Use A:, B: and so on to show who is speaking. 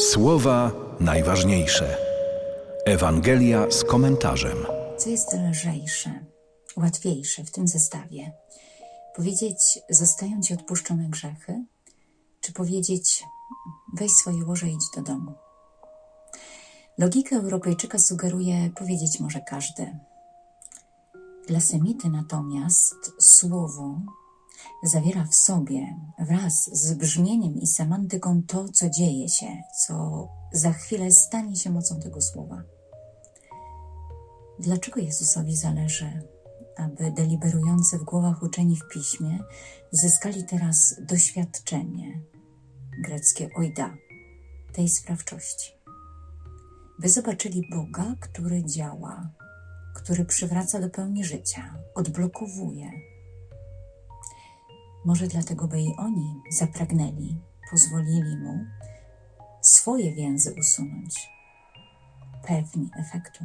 A: Słowa najważniejsze. Ewangelia z komentarzem.
B: Co jest lżejsze, łatwiejsze w tym zestawie? Powiedzieć, zostają ci odpuszczone grzechy, czy powiedzieć, weź swoje łoże i idź do domu? Logika Europejczyka sugeruje powiedzieć może każdy. Dla Semity natomiast słowo zawiera w sobie wraz z brzmieniem i semantyką to, co dzieje się, co za chwilę stanie się mocą tego słowa. Dlaczego Jezusowi zależy, aby deliberujący w głowach uczeni w piśmie zyskali teraz doświadczenie, greckie oida, tej sprawczości? By zobaczyli Boga, który działa, który przywraca do pełni życia, odblokowuje. Może dlatego, by i oni zapragnęli, pozwolili mu swoje więzy usunąć, pewni efektu.